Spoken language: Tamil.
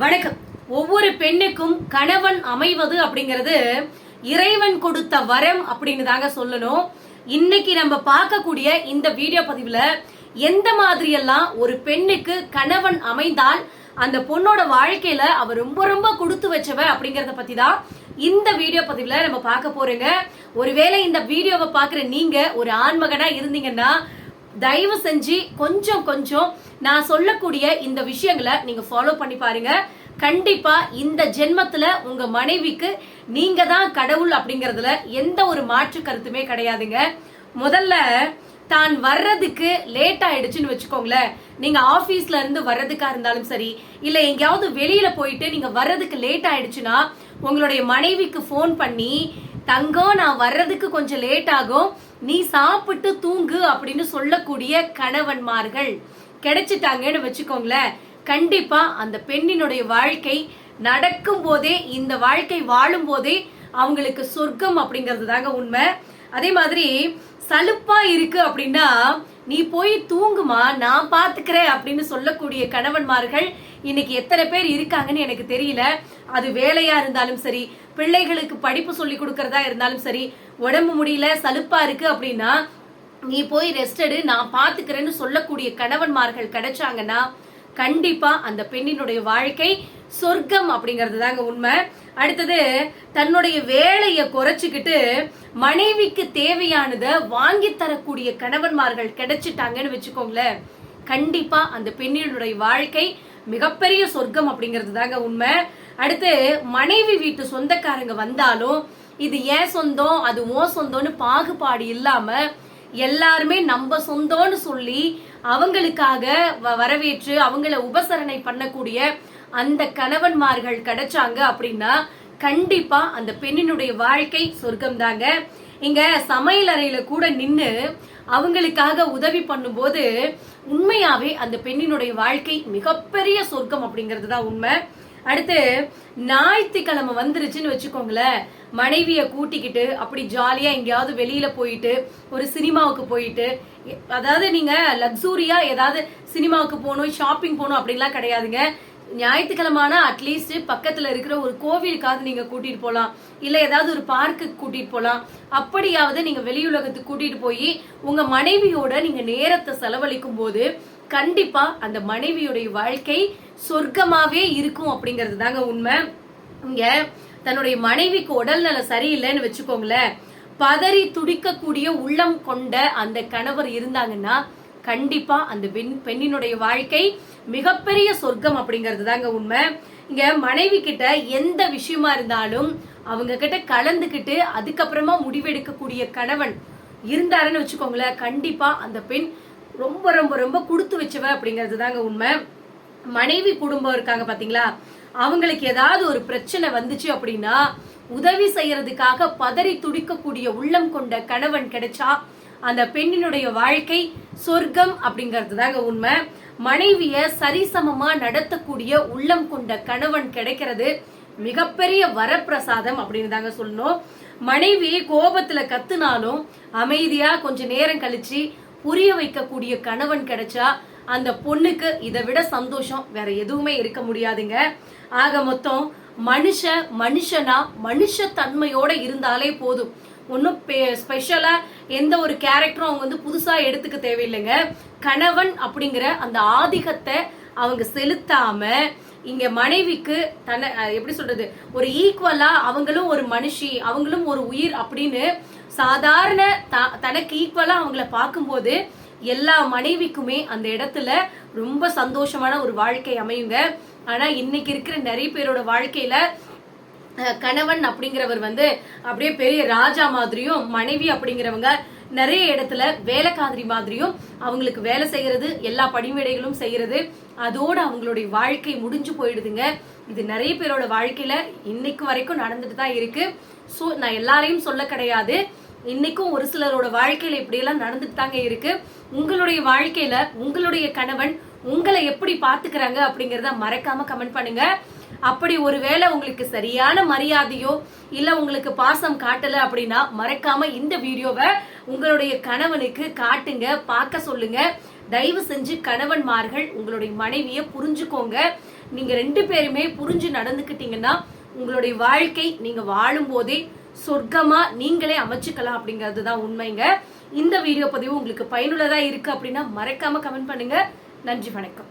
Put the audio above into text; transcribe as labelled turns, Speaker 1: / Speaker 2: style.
Speaker 1: வணக்கம். ஒவ்வொரு பெண்ணுக்கும் கணவன் அமைவது அப்படிங்கிறது இறைவன் கொடுத்த வரம் அப்படின்னு தாங்க சொல்லணும். இன்னைக்கு நம்ம பார்க்கக்கூடிய இந்த வீடியோ பதிவுல எந்த மாதிரியெல்லாம் ஒரு பெண்ணுக்கு கணவன் அமைந்தால் அந்த பொண்ணோட வாழ்க்கையில அவ ரொம்ப ரொம்ப கொடுத்து வச்சவ அப்படிங்கறத பத்தி தான் இந்த வீடியோ பதிவுல நம்ம பார்க்க போறோங்க. ஒருவேளை இந்த வீடியோவை பாக்குற நீங்க ஒரு ஆண்மகனா இருந்தீங்கன்னா தயவு செஞ்சு கொஞ்சம் கொஞ்சம் நான் சொல்லக்கூடிய இந்த விஷயங்களை நீங்க ஃபாலோ பண்ணி பாருங்க. கண்டிப்பா இந்த ஜென்மத்துல உங்க மனைவிக்கு நீங்க தான் கடவுள் அப்படிங்கறதுல எந்த ஒரு மாற்று கருத்துமே கிடையாதுங்க. முதல்ல தான் வர்றதுக்கு லேட் ஆயிடுச்சுன்னு வச்சுக்கோங்களேன். நீங்க ஆபீஸ்ல இருந்து வர்றதுக்கா இருந்தாலும் சரி இல்ல எங்கேயாவது வெளியில போயிட்டு நீங்க வர்றதுக்கு லேட் ஆயிடுச்சுன்னா உங்களுடைய மனைவிக்கு ஃபோன் பண்ணி தங்கம் நான் வர்றதுக்கு கொஞ்சம் லேட் ஆகும். நீ சாப்பிட்டு தூங்கு அப்படின்னு சொல்லக்கூடிய கணவன்மார்கள். கிடைச்சிட்டாங்கன்னு வச்சுக்கோங்களேன். கண்டிப்பா அந்த பெண்ணினுடைய வாழ்க்கை நடக்கும் போதே இந்த வாழ்க்கை வாழும் போதே அவங்களுக்கு சொர்க்கம் அப்படிங்கிறது தாங்க உண்மை. அதே மாதிரி சலுப்பா இருக்கு அப்படின்னா நீ போய் தூங்குமா நான் பாத்துக்கிறேன் அப்படின்னு சொல்லக்கூடிய கணவன்மார்கள் இன்னைக்கு எத்தனை பேர் இருக்காங்கன்னு எனக்கு தெரியல. அது வேலையா இருந்தாலும் சரி பிள்ளைகளுக்கு படிப்பு சொல்லி கொடுக்கறதா இருந்தாலும் சரி உடம்பு முடியல சலுப்பா இருக்கு அப்படின்னா நீ போய் ரெஸ்ட் எடு நான் பாத்துக்கிறேன்னு சொல்லக்கூடிய கணவன்மார்கள் கிடைச்சாங்கன்னா கண்டிப்பா அந்த பெண்ணினுடைய வாழ்க்கை சொர்க்கம் அப்படிங்கிறது தாங்க உண்மை. அடுத்தது தன்னுடைய வேலையை குறைச்சிக்கிட்டு மனைவிக்கு தேவையானதை வாங்கி தரக்கூடிய கணவன்மார்கள் கிடைச்சிட்டாங்கன்னு வச்சுக்கோங்களேன். கண்டிப்பா அந்த பெண்ணினுடைய வாழ்க்கை மிகப்பெரிய சொர்க்கம் அப்படிங்கிறது தாங்க உண்மை. அடுத்து மனைவி வீட்டு சொந்தக்காரங்க வந்தாலும் இது ஏன் சொந்தம்? அது ஓ சொந்தம்னு பாகுபாடு இல்லாம எல்லாருமே நம்ம சொந்தம்னு சொல்லி அவங்களுக்காக வ- வரவேற்று அவங்கள உபசரணை பண்ணக்கூடிய அந்த கணவன்மார்கள் கிடைச்சாங்க அப்படின்னா கண்டிப்பா அந்த பெண்ணினுடைய வாழ்க்கை சொர்க்கம் தாங்க. இங்க சமையல் அறையில கூட நின்று அவங்களுக்காக உதவி பண்ணும்போது உண்மையாவே அந்த பெண்ணினுடைய வாழ்க்கை மிகப்பெரிய சொர்க்கம் அப்படிங்கிறது தான் உண்மை. அடுத்து ஞாயிற்றுக்கிழமை வந்துருச்சுன்னு வச்சுக்கோங்களேன். மனைவியை கூட்டிக்கிட்டு அப்படி ஜாலியா எங்கேயாவது வெளியில போயிட்டு ஒரு சினிமாவுக்கு போயிட்டு அதாவது நீங்க லக்ஸூரியா ஏதாவது சினிமாவுக்கு போகணும் ஷாப்பிங் போகணும் அப்படின்லாம் கிடையாதுங்க. ஞாயிற்றுக்கிழமைனா அட்லீஸ்ட் பக்கத்துல இருக்கிற ஒரு கோவிலுக்காவது நீங்க கூட்டிட்டு போகலாம் இல்ல ஏதாவது ஒரு பார்க்குக்கு கூட்டிட்டு போகலாம் அப்படியாவது நீங்க வெளியுலகத்துக்கு கூட்டிட்டு போய் உங்க மனைவியோட நீங்க நேரத்தை செலவழிக்கும் போது கண்டிப்பா அந்த மனைவியுடைய வாழ்க்கை சொர்க்கமாவே இருக்கும் அப்படிங்கிறது தாங்க உண்மை. இங்க தன்னுடைய மனைவிக்கு உடல்நல சரியில்லைன்னு வச்சுக்கோங்களேன். பதறி துடிக்கக்கூடிய உள்ளம் கொண்ட அந்த கணவர் இருந்தாங்கன்னா கண்டிப்பா அந்த பெண் பெண்ணினுடைய வாழ்க்கை மிகப்பெரிய சொர்க்கம் அப்படிங்கிறது தாங்க உண்மை. இங்க மனைவி கிட்ட எந்த விஷயமா இருந்தாலும் அவங்க கிட்ட கலந்துக்கிட்டு அதுக்கப்புறமா முடிவெடுக்கக்கூடிய கணவன் இருந்தாருன்னு வச்சுக்கோங்களேன். கண்டிப்பா அந்த பெண் ரொம்ப ரொம்ப ரொம்ப கொடுத்து வச்சவ அப்படிங்கிறது தாங்க உண்மை. மனைவி குடும்பம் இருக்காங்க பாத்தீங்களா? அவங்களுக்கு ஏதாவது ஒரு பிரச்சனை வந்துச்சு அப்படின்னா உதவி செய்யறதுக்காக பதறி துடிக்கக்கூடிய உள்ளம் கொண்ட கணவன் கிடைச்சா அந்த பெண்ணினுடைய வாழ்க்கை சொர்க்கம் அப்படிங்கிறது தாங்க உண்மை. மனைவிய சரிசமமா நடத்தக்கூடிய உள்ளம் கொண்ட கணவன் கிடைக்கிறது மிகப்பெரிய வரப்பிரசாதம் அப்படின்னு தாங்க சொல்லணும். மனைவி கோபத்துல கத்துனாலும் அமைதியா கொஞ்ச நேரம் கழிச்சு புரிய வைக்கக்கூடிய கணவன் கிடைச்சா அந்த பொண்ணுக்கு இதை விட சந்தோஷம். வேற எதுவுமே இருக்க முடியாதுங்க. ஆக மொத்தம் மனுஷ மனுஷனா மனுஷ தன்மையோட இருந்தாலே போதும். ஒன்றும் ஸ்பெஷலா எந்த ஒரு கேரக்டரும் அவங்க வந்து புதுசா எடுத்துக்க தேவையில்லைங்க. கணவன் அப்படிங்கிற அந்த ஆதிக்கத்தை அவங்க செலுத்தாம இங்க மனைவிக்கு தன்னை எப்படி சொல்றது? ஒரு ஈக்குவலா அவங்களும் ஒரு மனுஷி அவங்களும் ஒரு உயிர் அப்படின்னு சாதாரண த- தனக்கு ஈக்குவலா அவங்கள பார்க்கும்போது எல்லா மனைவிக்குமே அந்த இடத்துல ரொம்ப சந்தோஷமான ஒரு வாழ்க்கை அமையுங்க. ஆனா இன்னைக்கு இருக்கிற நிறைய பேரோட வாழ்க்கையில கணவன் அப்படிங்கிறவர் வந்து அப்படியே பெரிய ராஜா மாதிரியும் மனைவி அப்படிங்கிறவங்க நிறைய இடத்துல வேலைக்காதிரி மாதிரியும் அவங்களுக்கு வேலை செய்யறது எல்லா பணிவிடைகளும் செய்யறது அதோட அவங்களுடைய வாழ்க்கை முடிஞ்சு போயிடுதுங்க. இது நிறைய பேரோட வாழ்க்கையில இன்னைக்கு வரைக்கும் நடந்துட்டு தான் இருக்கு. சோ நான் எல்லாரையும் சொல்ல கிடையாது. இன்னைக்கும் ஒரு சிலரோட வாழ்க்கையில இப்படி எல்லாம் நடந்துட்டு தாங்க இருக்கு. உங்களுடைய வாழ்க்கையில உங்களுடைய கணவன் உங்களை எப்படி பாத்துக்கிறாங்க அப்படிங்கறத மறக்காம கமெண்ட் பண்ணுங்க. அப்படி ஒருவேளை உங்களுக்கு சரியான மரியாதையோ இல்ல உங்களுக்கு பாசம் காட்டல அப்படின்னா மறக்காம இந்த வீடியோவை உங்களுடைய கணவனுக்கு காட்டுங்க பார்க்க சொல்லுங்க. தயவு செஞ்சு கணவன்மார்கள் உங்களுடைய மனைவியை புரிஞ்சுக்கோங்க. நீங்க ரெண்டு பேருமே புரிஞ்சு நடந்துக்கிட்டீங்கன்னா உங்களுடைய வாழ்க்கை நீங்க வாழும் போதே சொர்க்கமா நீங்களே அமைச்சுக்கலாம் அப்படிங்கிறது தான் உண்மைங்க. இந்த வீடியோ பதிவு உங்களுக்கு பயனுள்ளதா இருக்கு அப்படின்னா மறக்காம கமெண்ட் பண்ணுங்க. நன்றி வணக்கம்.